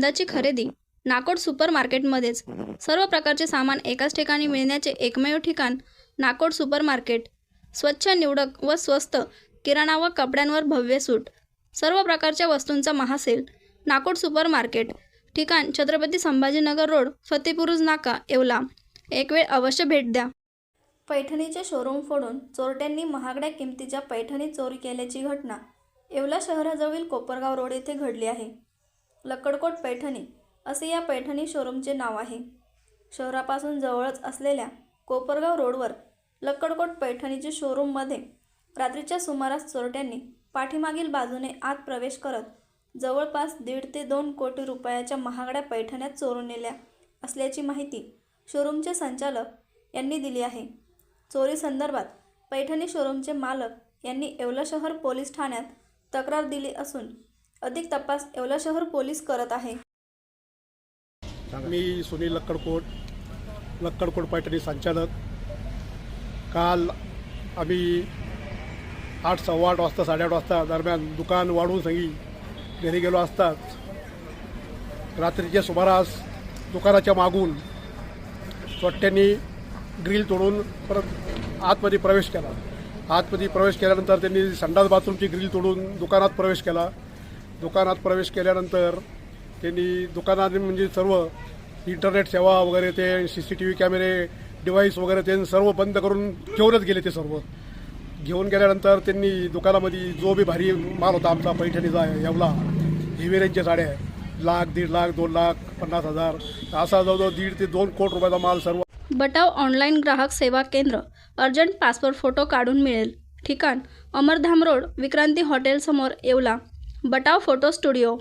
यंदाची खरेदी. नाकोड सुपर मार्केटमध्येच सर्व प्रकारचे सामान एकाच ठिकाणी मिळण्याचे एकमेव ठिकाण नाकोड सुपर मार्केट स्वच्छ निवडक व स्वस्त किराणा व कपड्यांवर भव्य सूट. सर्व प्रकारच्या वस्तूंचा महासेल. नाकोड सुपर मार्केट ठिकाण छत्रपती संभाजीनगर रोड फतेपुरुज नाका येवला. एक वेळ अवश्य भेट द्या. पैठणीचे शोरूम फोडून चोरट्यांनी महागड्या किमतीच्या पैठणी चोरी केल्याची घटना. येवला शहराजवळील कोपरगाव रोड येथे घडली आहे. लक्कडकोट पैठणी असे या पैठणी शोरूमचे नाव आहे. शहरापासून जवळच असलेल्या कोपरगाव रोडवर लक्कडकोट पैठणीचे शोरूममध्ये रात्रीच्या सुमारास चोरट्यांनी पाठीमागील बाजूने आत प्रवेश करत जवळपास दीड ते दोन कोटी रुपयाच्या महागड्या पैठण्या चोरून नेल्या असल्याची माहिती शोरूमचे संचालक यांनी दिली आहे. चोरी संदर्भात पैठणी शोरूमचे मालक यांनी येवला शहर पोलीस ठाण्यात तक्रार दिली असून अधिक तपास येवला शहर पोलीस करत आहे. मी सुनील लक्कडकोट लक्कडकोट पैठणी संचालक. काल आम्ही आठ सव्वा आठ वाजता साडेआठ वाजता दरम्यान दुकान वाढून सगळी घरी गेलो असतात रात्रीच्या सुमारास दुकानाच्या मागून चोट्ट्यांनी ग्रिल तोडून परत आतमध्ये प्रवेश केला. आतमध्ये प्रवेश केल्यानंतर त्यांनी संडास बाथरूमची ग्रिल तोडून दुकानात प्रवेश केला. दुकानात प्रवेश केल्यानंतर त्यांनी दुकानात म्हणजे सर्व इंटरनेट सेवा वगैरे ते सी सी टी व्ही कॅमेरे डिव्हाइस वगैरे ते सर्व बंद करून घेऊनच गेले ते सर्व. घेऊन गेल्यानंतर त्यांनी दुकानामध्ये जो बी भारी माल होता आमचा पैठणीचा येवला हेवी रेंजच्या साड्या लाख दीड लाख दोन लाख पन्नास हजार असा जवळजवळ दीड ते दोन कोटी रुपयाचा माल सर्व. बटाव ऑनलाईन ग्राहक सेवा केंद्र अर्जंट पासपोर्ट फोटो काढून मिळेल. ठिकाण अमरधाम रोड विक्रांती हॉटेलसमोर येवला. Batav photo studio